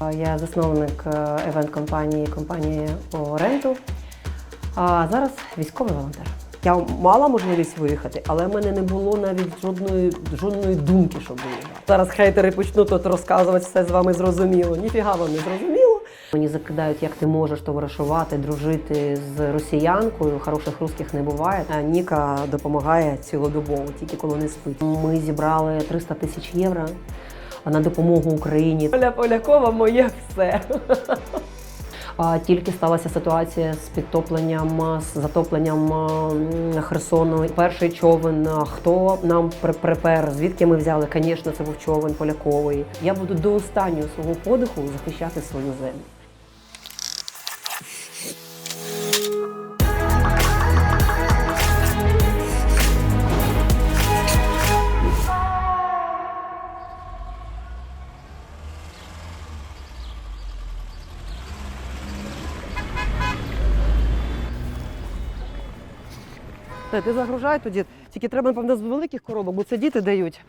Я засновник евент компанії ренту. А зараз військовий волонтер. Я мала можливість виїхати, але в мене не було навіть жодної жодної думки, щоб виїхати. Зараз хейтери почнуть тут розказувати все з вами зрозуміло. Ніфіга вам не зрозуміло. Мені закидають, як ти можеш товаришувати, дружити з росіянкою. Хороших русських не буває. А Ніка допомагає цілодобово, тільки коли не спить. Ми зібрали 300 тисяч євро на допомогу Україні. Оля Полякова моє все. А, Тільки сталася ситуація з підтопленням, з затопленням Херсону. Перший човен. Хто нам при- припер? Звідки ми взяли? Звісно, це був човен поляковий. Я буду до останнього свого подиху захищати свою землю. Та, Ти загружай тоді, тільки треба, напевно, з великих коробок, бо це діти дають.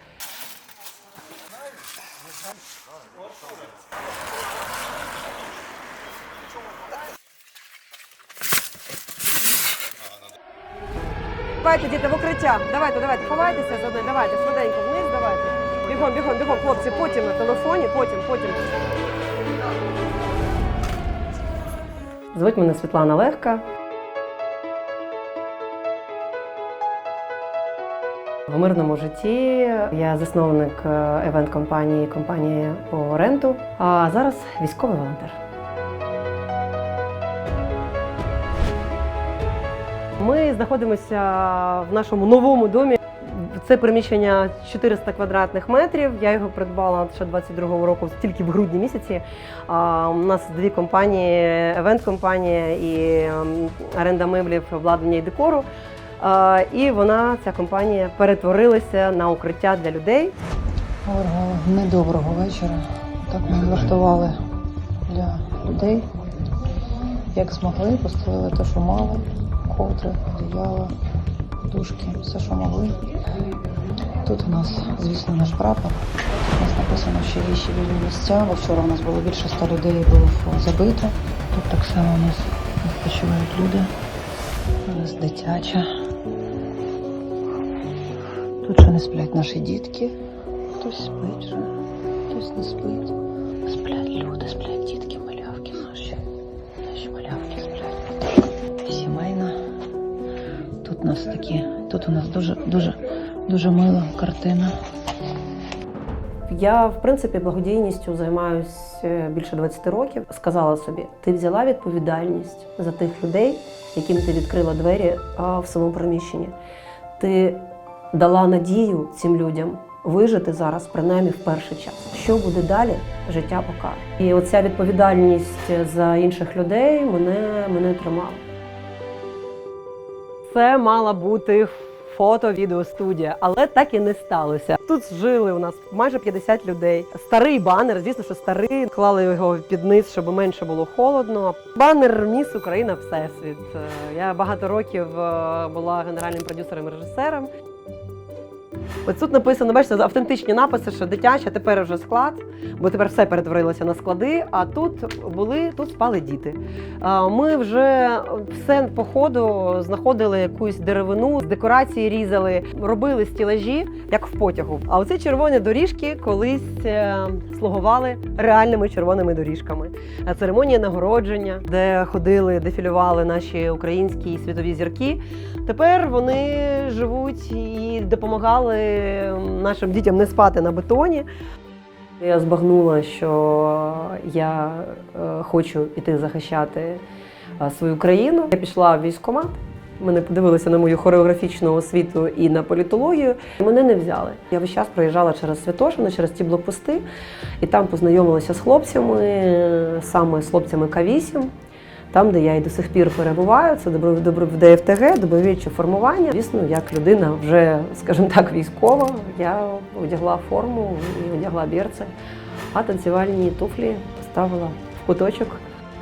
Давайте, діти, в укриття. Давайте, давайте, ховайтеся за мною, давайте, швиденько вниз, давайте. Бігом, бігом, бігом, хлопці, потім на телефоні, потім, потім. Звуть мене Світлана Легка. В мирному житті я засновник евент компанії по ренту. А зараз військовий волонтер. Ми знаходимося в нашому новому домі. Це приміщення 400 квадратних метрів. Я його придбала ще 22-го року, тільки в грудні місяці. У нас дві компанії: евент-компанія і ем, оренда меблів, обладнання і декору. І вона, ця компанія, перетворилася на укриття для людей. Доброго, недоброго вечора. Так ми влаштували для людей. Як змогли, постелили те, що мали, ковдри, одіяла, подушки, все, що могли. Тут у нас, звісно, наш прапор. У нас написано, що є ще вільні місця, бо вчора у нас було більше ста людей було забито. Тут так само у нас відпочивають люди. У нас дитяча. Тут ще не сплять наші дітки. Хтось спить вже, хтось не спить. Сплять люди, сплять дітки, малявки наші. Наші малявки сплять. Сімейна. Тут у нас такі, тут у нас дуже, дуже, дуже мила картина. Я, в принципі, благодійністю займаюся більше 20 років. Сказала собі, ти взяла відповідальність за тих людей, яким ти відкрила двері в своєму приміщенні. Ти дала надію цим людям вижити зараз, принаймні в перший час. Що буде далі, життя покаже. І оця відповідальність за інших людей мене, мене тримала. Це мала бути фото-відеостудія, але так і не сталося. Тут жили у нас майже 50 людей. Старий банер, звісно, що старий. Клали його під низ, щоб менше було холодно. Банер Міс Україна Всесвіт. Е, Я багато років е, була генеральним продюсером і режисером. Ось тут написано, бачите, автентичні написи, що дитяча, тепер вже склад, бо тепер все перетворилося на склади. А тут були, тут спали діти. Ми вже все по ходу знаходили якусь деревину, декорації різали, робили стілажі, як в потягу. А оці червоні доріжки колись е, слугували реальними червоними доріжками. Церемонія нагородження, де ходили, дефілювали наші українські світові зірки. Тепер вони живуть і допомагали нашим дітям не спати на бетоні. Я збагнула, що я е, хочу іти захищати е, свою країну. Я пішла в військкомат. Мене подивилися на мою хореографічну освіту і на політологію. Мене не взяли. Я весь час проїжджала через Святошино, через ті блокпости, і там познайомилася з хлопцями, е, саме з хлопцями К8. Там, де я і до сих пір перебуваю, це добро- добро- в ДФТГ, добровільче формування. Звісно, як людина вже, скажімо так, військова, я одягла форму і одягла бірце, а танцювальні туфлі поставила в куточок.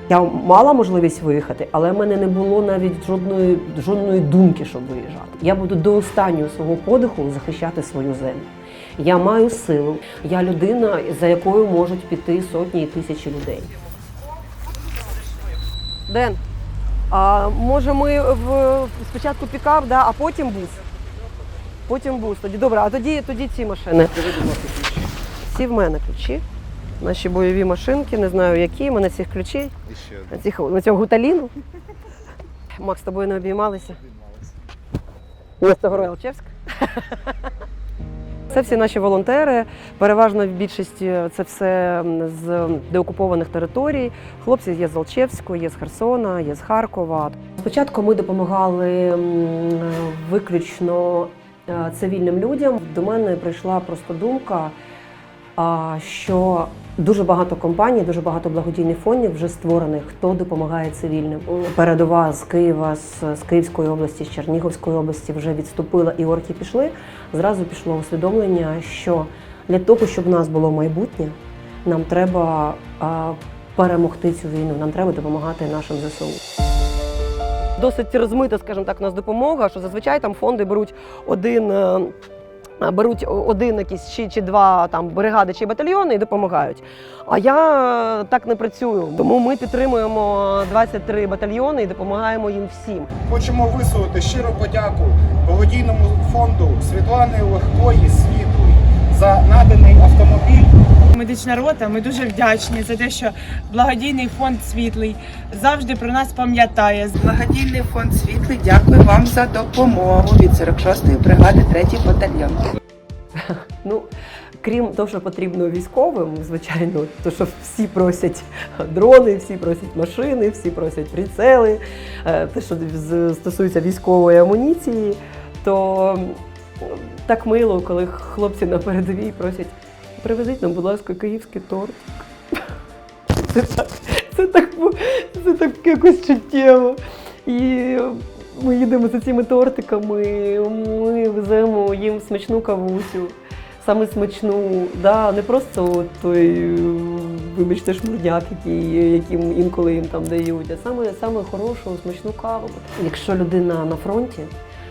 Я мала можливість виїхати, але в мене не було навіть жодної, жодної думки, щоб виїжджати. Я буду до останнього свого подиху захищати свою землю. Я маю силу. Я людина, за якою можуть піти сотні і тисячі людей. Ден, а може ми в спочатку пікап, да, а потім бус? Потім бус. Тоді добре, а тоді, тоді ці машини. Всі в мене ключі. Наші бойові машинки, не знаю які, мене цих ключі, І ще цих, на цього гуталіну. Макс, з тобою не обіймалися? Місто Горелчевськ. Це всі наші волонтери. Переважно в більшості це все з деокупованих територій. Хлопці є з Алчевської, є з Херсона, є з Харкова. Спочатку ми допомагали виключно е, цивільним людям. До мене прийшла просто думка, що дуже багато компаній, дуже багато благодійних фондів вже створених, хто допомагає цивільним. Передова з Києва, з, з Київської області, з Чернігівської області вже відступила і орки пішли. Зразу пішло усвідомлення, що для того, щоб в нас було майбутнє, нам треба а, перемогти цю війну, нам треба допомагати нашим ЗСУ. Досить розмита, скажімо так, у нас допомога, що зазвичай там фонди беруть один. Е, Беруть один якийсь чи, чи два там бригади чи батальйони і допомагають. А я е, так не працюю. Тому ми підтримуємо 23 батальйони і допомагаємо їм всім. хочемо висловити щиру подяку благодійному фонду Світлани Легкої Світлої за наданий автомобіль. Медична рота. Ми дуже вдячні за те, що благодійний фонд світлий завжди про нас пам'ятає. Благодійний фонд світлий дякую вам за допомогу від 46-ї бригади 3-й батальйон. Ну, крім того, що потрібно військовим, звичайно, то що всі просять дрони, всі просять машини, всі просять прицели, е, те, що стосується військової амуніції, то так мило, коли хлопці на передовій просять привезіть нам, будь ласка, київський торт. Це так, це так, це так якось чуттєво. І ми їдемо за цими тортиками, ми веземо їм смачну кавусю, саме смачну, да, не просто той, вибачте, шмурняк, який, яким інколи їм там дають, а саме, саме хорошу, смачну каву. Якщо людина на фронті,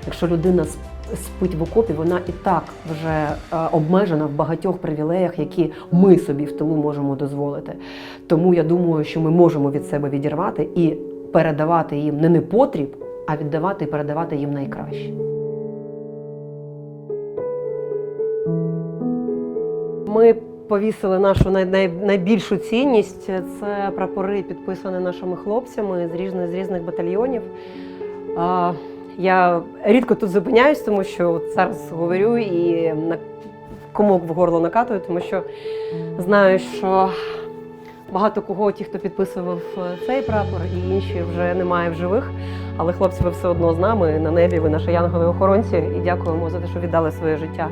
якщо людина спить в окопі, вона і так вже е, обмежена в багатьох привілеях, які ми собі в тилу можемо дозволити. Тому я думаю, що ми можемо від себе відірвати і передавати їм не непотріб, а віддавати і передавати їм найкраще. Ми повісили нашу най- най- найбільшу цінність. Це прапори, підписані нашими хлопцями з різних, з різних батальйонів. Я рідко тут зупиняюсь, тому що от зараз говорю і на комок в горло накатую, тому що знаю, що багато кого, ті, хто підписував е, цей прапор, і інші вже немає в живих. Але хлопці, ви все одно з нами на небі, ви наші янголи охоронці, і дякуємо за те, що віддали своє життя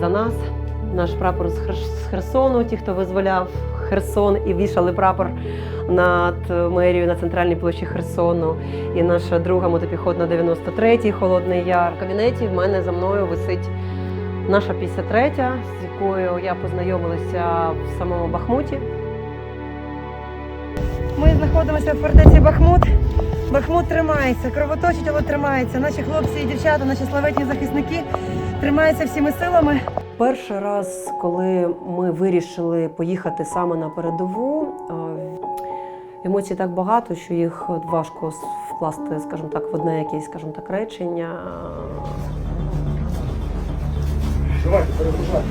за нас. Наш прапор з Херсону, ті, хто визволяв Херсон і вішали прапор над мерією на центральній площі Херсону. І наша друга мотопіхотна 93-й Холодний Яр. В кабінеті в мене за мною висить наша 53-я, з якою я познайомилася в самому Бахмуті. Ми знаходимося в фортеці Бахмут. Бахмут тримається, кровоточить, але тримається. Наші хлопці і дівчата, наші славетні захисники тримаються всіми силами. Перший раз, коли ми вирішили поїхати саме на передову, е, емоцій так багато, що їх важко вкласти, скажімо так, в одне якесь, скажімо так, речення. Давайте, перегружайте.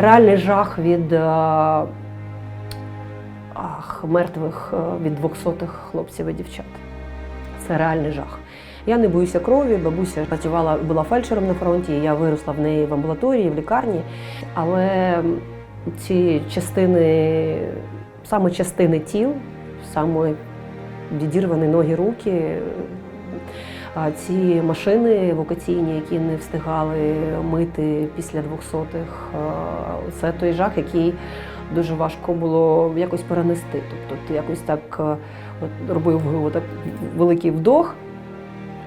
Реальний жах від е, ах, мертвих е, від двохсотих хлопців і дівчат. Це реальний жах. Я не боюся крові. Бабуся працювала, була фельдшером на фронті. Я виросла в неї в амбулаторії, в лікарні. Але ці частини, саме частини тіл, саме відірвані ноги, руки, ці машини евакуаційні, які не встигали мити після двохсотих, це той жах, який дуже важко було якось перенести. Тобто ти якось так от, робив отак великий вдох.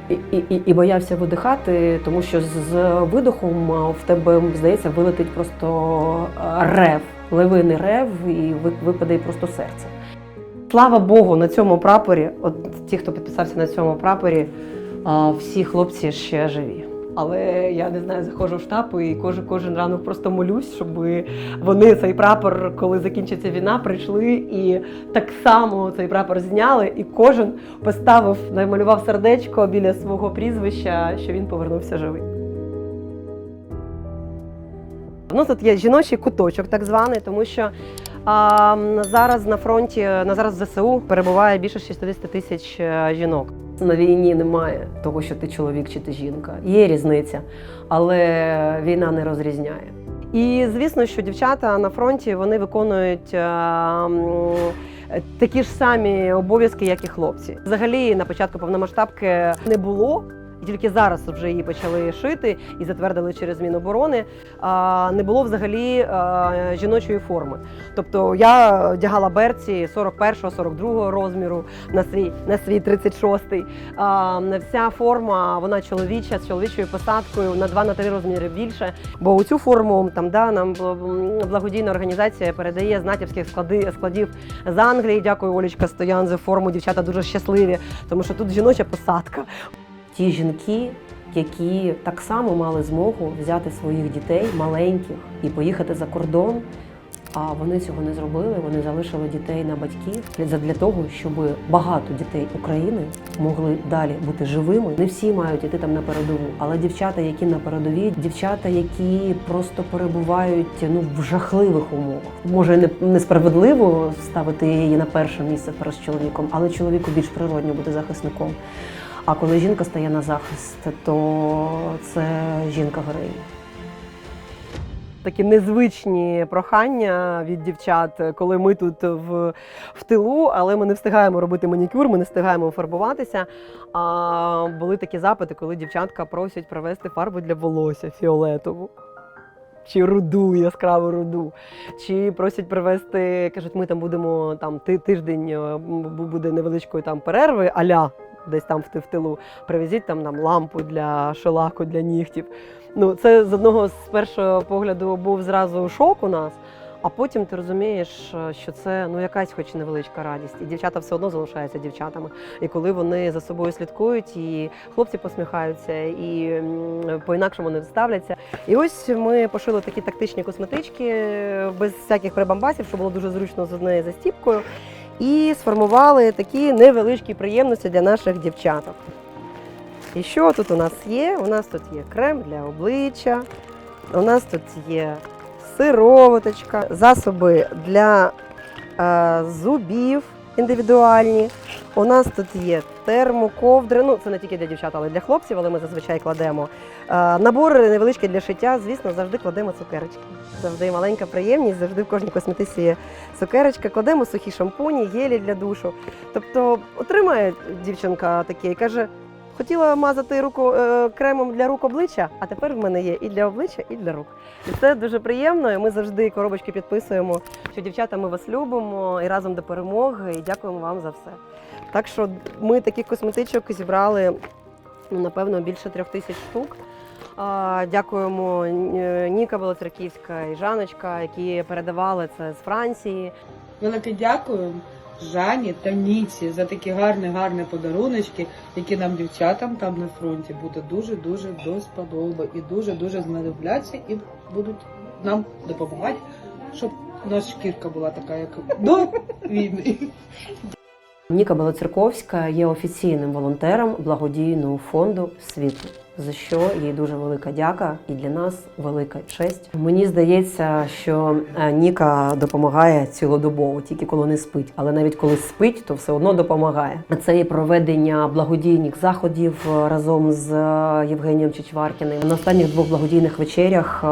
І, і, і боявся видихати, тому що з, видохом в тебе, здається, вилетить просто рев, левиний рев, і ви- випаде просто серце. Слава Богу, на цьому прапорі, от ті, хто підписався на цьому прапорі, всі хлопці ще живі. Але я не знаю, заходжу в штаб і кожен, кожен ранок просто молюсь, щоб вони цей прапор, коли закінчиться війна, прийшли і так само цей прапор зняли, і кожен поставив, намалював сердечко біля свого прізвища, що він повернувся живий. Ну, тут є жіночий куточок, так званий, тому що а, зараз на фронті, на зараз в ЗСУ перебуває більше 60 тисяч е, жінок. На війні немає того, що ти чоловік чи ти жінка. Є різниця, але війна не розрізняє. І звісно, що дівчата на фронті вони виконують е, такі ж самі обов'язки, як і хлопці. Взагалі, на початку повномасштабки не було. І тільки зараз вже її почали шити і затвердили через Міноборони. Не було взагалі жіночої форми. Тобто я одягала берці 41-го, 42-го розміру на свій на свій 36-й. Вся форма вона чоловіча з чоловічою посадкою на 2-3 розміри більше. Бо у цю форму там да нам благодійна організація передає з натівських складів з Англії. Дякую, Олічка Стоян за форму. Дівчата дуже щасливі, тому що тут жіноча посадка. Ті жінки, які так само мали змогу взяти своїх дітей маленьких і поїхати за кордон. А вони цього не зробили. Вони залишили дітей на батьків для- того, щоб багато дітей України могли далі бути живими. Не всі мають іти там на передову, але дівчата, які на передовій, дівчата, які просто перебувають ну в жахливих умовах. Може не несправедливо ставити її на перше місце перед чоловіком, але чоловіку більш природньо бути захисником. А коли жінка стає на захист, то це жінка героїня. Такі незвичні прохання від дівчат, коли ми тут в, в тилу, але ми не встигаємо робити манікюр, ми не встигаємо фарбуватися. А були такі запити, коли дівчатка просять привезти фарбу для волосся фіолетову. Чи руду, яскраву руду, чи просять привезти, кажуть, ми там будемо там тиждень е, буде невеличкої там перерви, аля десь там в, тилу. Привезіть там нам лампу для шелаку, для нігтів. Ну, це з одного з першого погляду був зразу шок у нас. А потім ти розумієш, е, що це ну якась хоч невеличка радість, і дівчата все одно залишаються дівчатами. І коли вони за собою слідкують, і хлопці посміхаються, і по-інакшому не ставляться. І ось ми пошили такі тактичні косметички е, без всяких прибамбасів, що було дуже зручно з однією застіпкою. І сформували такі невеличкі приємності для наших дівчаток. І що тут у нас є? У нас тут є крем для обличчя, у нас тут є сироваточка, засоби для е, зубів індивідуальні. У нас тут є термоковдри. Ну, це не тільки для дівчат, але й для хлопців, але ми зазвичай кладемо. Е, набори невеличкі для шиття, звісно, завжди кладемо цукерочки. Завжди маленька приємність, завжди в кожній косметиці є цукерочка. Кладемо сухі шампуні, гелі для душу. Тобто отримає дівчинка таке і каже: хотіла мазати руку е, кремом для рук обличчя, а тепер в мене є і для обличчя, і для рук. І це дуже приємно. І ми завжди коробочки підписуємо, що дівчата ми вас любимо і разом до перемоги. І дякуємо вам за все. Так що ми таких косметичок зібрали ну, напевно більше трьох тисяч штук. Дякуємо е, Ніка Волоцерківська і Жаночка, які передавали це з Франції. Велике дякую Жані та Ніці за такі гарні, гарні подаруночки, які нам дівчатам там на фронті буде дуже дуже до сподоби і дуже дуже знадобляться і будуть нам допомагати, щоб наша шкірка була така, як до війни. Ніка Белоцерковська є офіційним волонтером благодійного фонду світло. За що їй дуже велика дяка і для нас велика честь. Мені здається, що е, Ніка допомагає цілодобово, тільки коли не спить. Але навіть коли спить, то все одно допомагає. Це є проведення благодійних заходів е, разом з е, Євгенієм Чичваркіним. На останніх двох благодійних вечерях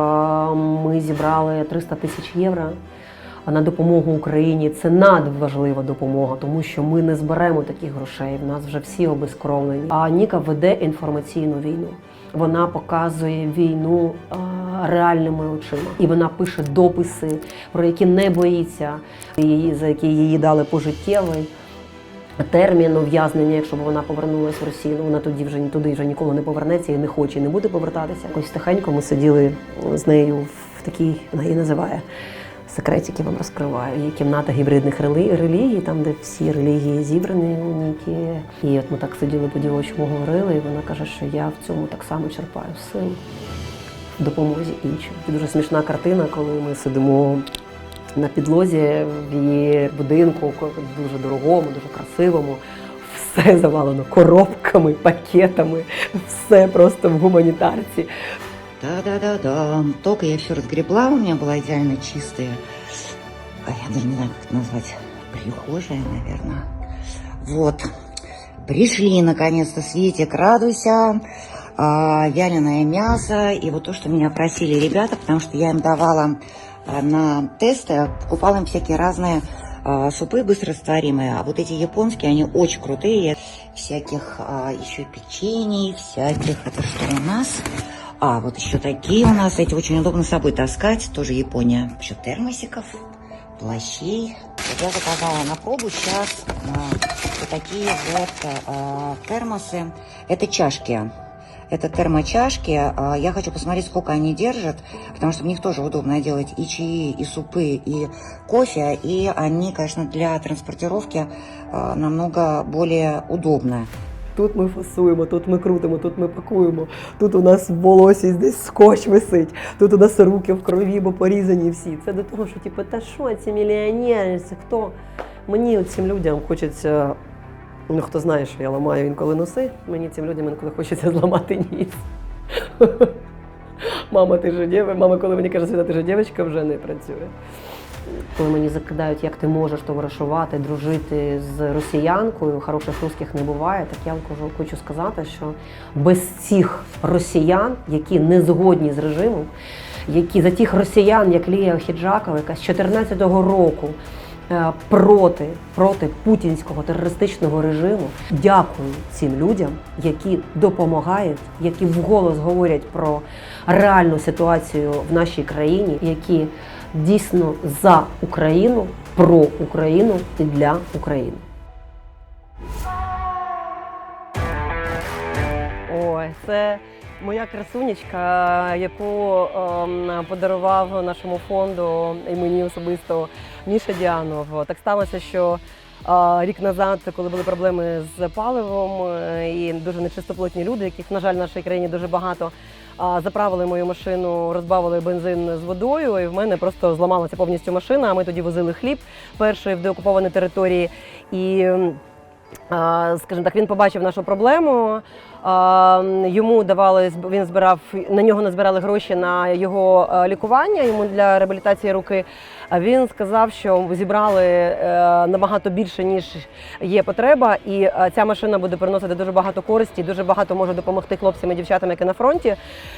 ми зібрали 300 тисяч євро на допомогу Україні. Це надважлива допомога, тому що ми не зберемо таких грошей. В нас вже всі обезкровлені. А Ніка веде інформаційну війну. вона показує війну е, реальними очима. І вона пише дописи, про які не боїться, її, за які її дали пожиттєвий термін ув'язнення, якщо б вона повернулася в Росію, ну вона тоді вже туди вже ніколи не повернеться і не хоче, і не буде повертатися. Якось тихенько ми сиділи з нею в такій, вона її називає. Секретики вам розкриваю. Є кімната гібридних релігій, там, де всі релігії зібрані уніки. І от ми так сиділи по дівочому говорили, і вона каже, що я в цьому так само черпаю сил в допомозі іншим. Це дуже смішна картина, коли ми сидимо на підлозі в її будинку, дуже дорогому, дуже красивому. Все завалено коробками, пакетами, все просто в гуманітарці. Да-да-да-да. Только я все разгребла, у меня была идеально чистая, а я даже не знаю, как это назвать, прихожая, наверное. Вот. Пришли, наконец-то, Светик, радуйся. А, вяленое мясо и вот то, что меня просили ребята, потому что я им давала а, на тесты, покупала им всякие разные а, супы быстрорастворимые, а вот эти японские, они очень крутые, всяких а, еще печений, всяких, это что у нас? А, вот еще такие у нас, эти очень удобно с собой таскать, тоже Япония. Еще термосиков, плащей. Вот я заказала на пробу сейчас вот такие вот а, термосы. Это чашки. Это термочашки. А, Я хочу посмотреть, сколько они держат, потому что в них тоже удобно делать и чаи, и супы, и кофе. И они, конечно, для транспортировки а, намного более удобны. Тут ми фасуємо, тут ми крутимо, тут ми пакуємо, тут у нас волосі десь скотч висить, тут у нас руки в крові, бо порізані всі. Це до того, що типу, та що, ці мільйонери, це хто? Мені цим людям хочеться. Ну, хто знає, що я ламаю інколи носи, мені цим людям інколи хочеться зламати ніс. Мама, ти же дєва. Мама, коли мені каже, Світа, ти же дівчинка, вже не працює. Коли мені закидають, як ти можеш товаришувати, дружити з росіянкою, хороших русських не буває, так я вам хочу сказати, що без цих росіян, які не згодні з режимом, які за тих росіян, як Лія Охіджакова, яка з 2014 року е, проти, проти путінського терористичного режиму, дякую цим людям, які допомагають, які вголос говорять про реальну ситуацію в нашій країні, які дійсно за Україну, про Україну і для України. Ой, це моя красунечка, яку ем, подарував нашому фонду і мені особисто Міша Діанов. Так сталося, що рік назад, коли були проблеми з паливом е, і дуже нечистоплотні люди, яких, на жаль, в нашій країні дуже багато. Заправили мою машину, розбавили бензин з водою, і в мене просто зламалася повністю машина. А ми тоді возили хліб перший в деокупованій території. І скажімо так, він побачив нашу проблему. Йому давали він збирав на нього назбирали гроші на його е, лікування, йому для реабілітації руки. А він сказав, що зібрали е, набагато більше ніж є потреба, і е, ця машина буде приносити дуже багато користі, дуже багато може допомогти хлопцям і дівчатам, які на фронті.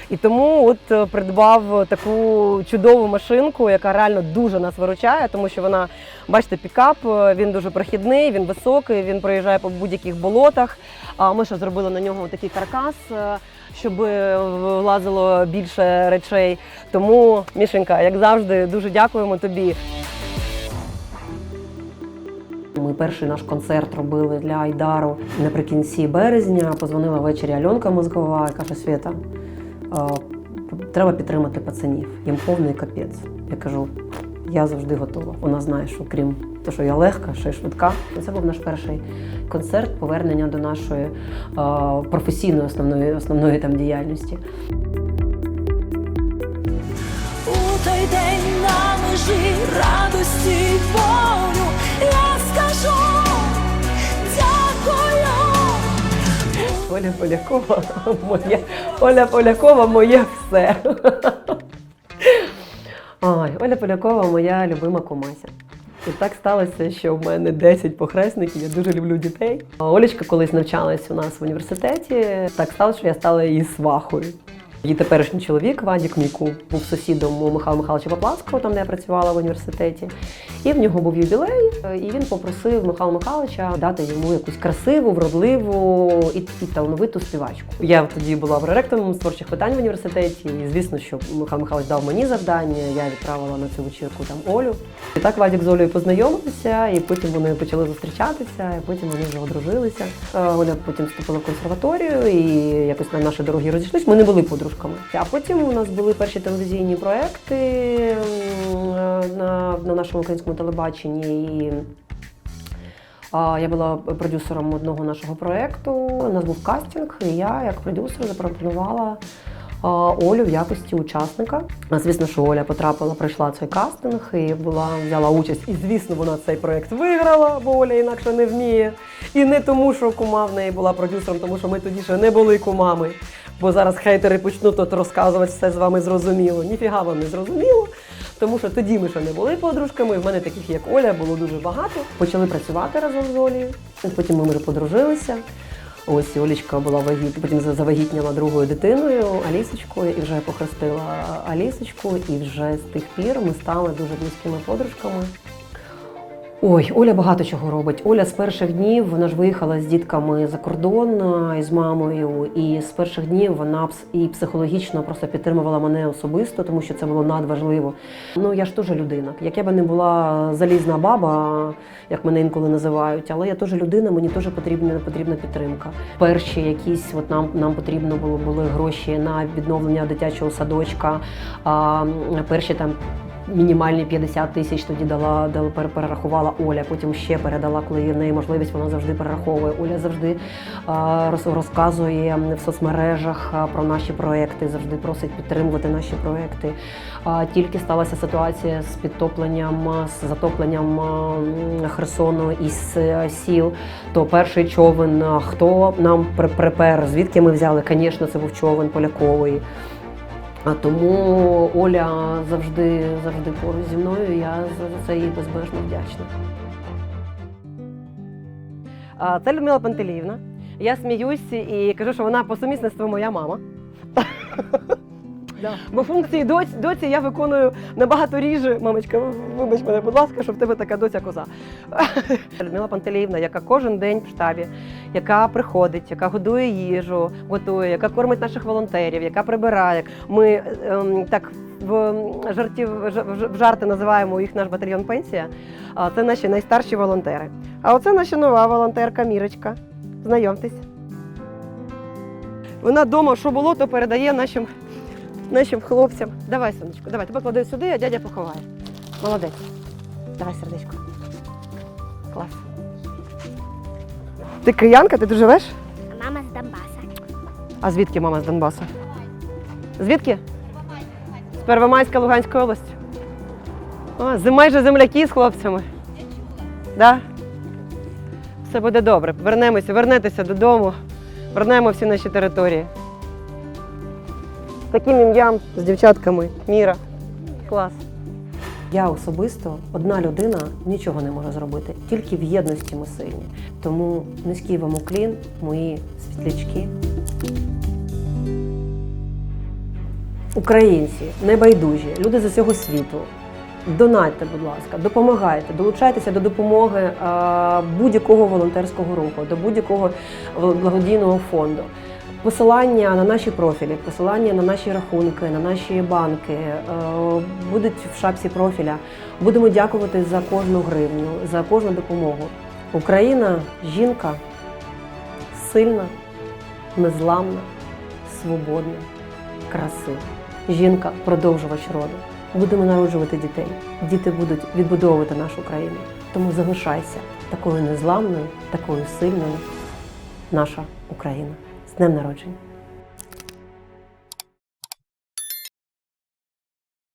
І тому от придбав таку чудову машинку, яка реально дуже нас виручає, тому що вона, бачите, пікап, він дуже прохідний, він високий, він проїжджає по будь-яких болотах. А ми ще зробили на нього такий каркас, е, щоб е, влазило більше речей. Тому, Мішенька, як завжди, дуже дякуємо тобі. Ми перший наш концерт робили для Айдару наприкінці березня. Позвонила ввечері Альонка Мозгова і каже: Свята, е, треба підтримати пацанів. Їм повний капець. Я кажу, я завжди готова. Вона знає, що крім того, що я легка, ще й швидка. Це був наш перший концерт, повернення до нашої е, професійної основної, основної там діяльності. У той день на межі радості болю я скажу дякую. Оля Полякова, моя Оля Полякова, моє все. Ой, Оля Полякова, моя любима кумася. І так сталося, що в мене 10 похресників, я дуже люблю дітей. Олічка колись навчалась у нас в університеті. Так сталося, що я стала її свахою. Її теперішній чоловік Вадік Міку був сусідом у Михайла Михайловича Поплавського, там де я працювала в університеті. І в нього був ювілей, е, і він попросив Михайла Михайловича дати йому якусь красиву, вродливу і, і талановиту співачку. Я тоді була проректором з творчих питань в університеті, і звісно, що Михайло Михайлович дав мені завдання. Я відправила на цю вечірку там Олю. І так Вадік з Олею познайомилися, і потім вони почали зустрічатися, і потім вони вже одружилися. Е, Оля потім вступила в консерваторію, і якось на наші дороги розійшлись. Ми не були подружками. А потім у нас були перші телевізійні проекти на, на нашому українському телебаченні. І Я була продюсером одного нашого проєкту. У нас був кастинг, і я, як продюсер, запропонувала Олю в якості учасника. Звісно, що Оля потрапила, пройшла цей кастинг і була взяла участь. І звісно, вона цей проєкт виграла, бо Оля інакше не вміє. І не тому, що кума в неї була продюсером, тому що ми тоді ще не були кумами. Бо зараз хейтери почнуть тут розказувати все з вами зрозуміло. Ніфіга вам не зрозуміло. Тому що тоді ми ще не були подружками. В мене таких, як Оля, було дуже багато. Почали працювати разом з Олею. Потім ми вже подружилися. Ось Олічка була вагітна, потім завагітніла другою дитиною Алісочкою і вже похрестила Алісочку. І вже з тих пір ми стали дуже близькими подружками. Ой, Оля багато чого робить. Оля з перших днів вона ж виїхала з дітками за кордон із мамою, і з перших днів вона і психологічно просто підтримувала мене особисто, тому що це було надважливо. Ну я ж теж людина. Як я би не була залізна баба, як мене інколи називають, але я теж людина, мені теж потрібна потрібна підтримка. Перші якісь, от нам нам потрібно було були гроші на відновлення дитячого садочка. А, перші там мінімальні 50 тисяч тоді дала, дала пер- перерахувала Оля. Потім ще передала, коли в неї можливість, вона завжди перераховує. Оля завжди роз- розказує в соцмережах про наші проекти, завжди просить підтримувати наші проекти. Тільки сталася ситуація з підтопленням, з затопленням Херсону із е, сіл. То перший човен, хто нам при- припер, звідки ми взяли? Звісно, це був човен Полякової. А тому Оля завжди завжди поруч зі мною. Я за це їй безмежно вдячна. Це Людмила Пантеліївна. Я сміюсь і кажу, що вона по сумісництву моя мама. Бо функції доць, доці я виконую набагато ріже. Мамочка, вибач мене, будь ласка, що в тебе така доця коза. Людмила Пантеліївна, яка кожен день в штабі, яка приходить, яка годує їжу, готує, яка кормить наших волонтерів, яка прибирає. Ми ем, так в жартів в жарти називаємо їх наш батальйон пенсія. Це наші найстарші волонтери. А оце наша нова волонтерка Мірочка. Знайомтесь. Вона вдома, що було, то передає нашим, нашим хлопцям. Давай, сонечко, давай, тебе клади сюди, а дядя поховає. Молодець. Давай, сердечко. Клас. Ти киянка, ти тут живеш? Мама з Донбаса. А звідки мама з Донбасу? Звідки? З Первомайська Луганської області. О, з- майже земляки з хлопцями. Да? Все буде добре. Вернемося, вернетеся додому, вернемо всі наші території. Таким ім'ям, з дівчатками. Міра. Клас. Я особисто одна людина нічого не може зробити. Тільки в єдності ми сильні. Тому низький вам уклін, мої світлячки. Українці, небайдужі, люди з усього світу. Донатьте, будь ласка, допомагайте, долучайтеся до допомоги будь-якого волонтерського руху, до будь-якого благодійного фонду. Посилання на наші профілі, посилання на наші рахунки, на наші банки е, будуть в шапці профіля. Будемо дякувати за кожну гривню, за кожну допомогу. Україна жінка сильна, незламна, свободна, красива. Жінка продовжувач роду. Будемо народжувати дітей. Діти будуть відбудовувати нашу країну. Тому залишайся такою незламною, такою сильною, наша Україна. З днем народження!